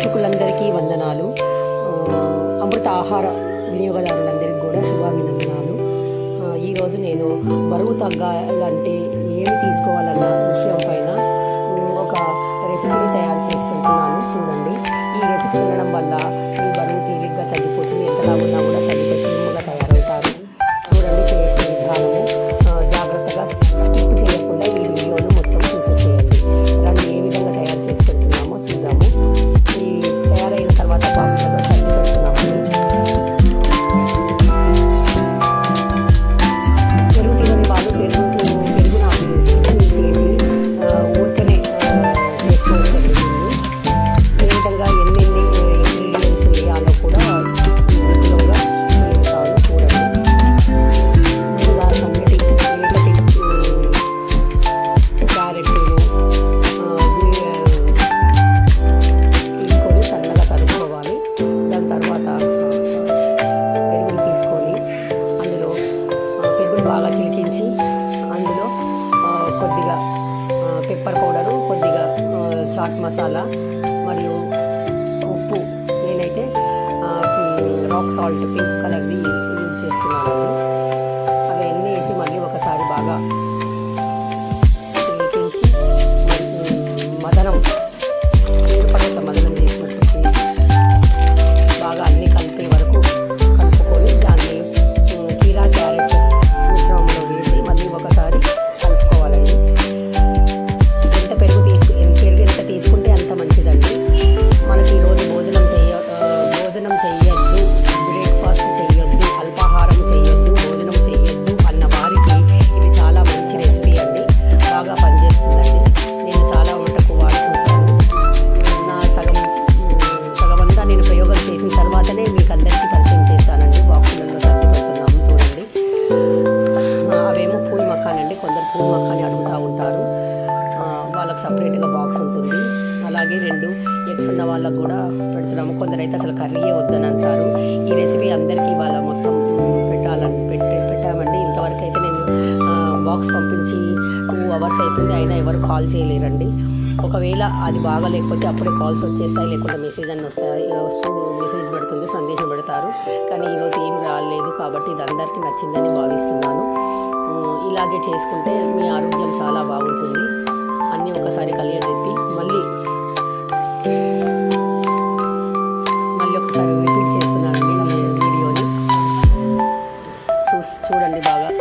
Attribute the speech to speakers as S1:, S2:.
S1: ప్రేక్షకులందరికీ వందనాలు. అమృత ఆహార వినియోగదారులందరికీ కూడా శుభాభినందనాలు. ఈరోజు నేను బరువు తగ్గాలంటే ఏమి తీసుకోవాలన్న విషయం పైన చాట్ మసాలా మరియు ఉప్పు. నేనైతే రాక్ సాల్ట్ పింక్ కలర్ది యూజ్ చేస్తున్నాను. బాక్స్ ఉంటుంది. అలాగే రెండు ఎగ్స్ ఉన్న వాళ్ళకు కూడా పెడుతున్నాము. కొందరైతే అసలు కర్రీయే వద్దని అంటారు. ఈ రెసిపీ అందరికీ ఇవాళ మొత్తం పెట్టాలని పెట్టి పెట్టామండి. ఇంతవరకు అయితే నేను బాక్స్ పంపించి టూ అవర్స్ అవుతుంది అయినా ఎవరు కాల్ చేయలేరండి. ఒకవేళ అది బాగాలేకపోతే అప్పుడే కాల్స్ వచ్చేస్తాయి. లేకుంటే మెసేజ్ అని వస్తాయి. వస్తుంది మెసేజ్ పెడుతుంది సందేశం పెడతారు. కానీ ఈరోజు ఏం రాలేదు కాబట్టి ఇది అందరికీ నచ్చిందని భావిస్తున్నాను. ఇలాగే చేసుకుంటే మీ ఆరోగ్యం చాలా బాగుంటుంది. అన్నీ ఒకసారి కలియజెప్పి మళ్ళీ మళ్ళీ ఒకసారి రిపీట్ చేస్తున్నాను వీడియోని. చూసి చూడండి బాగా.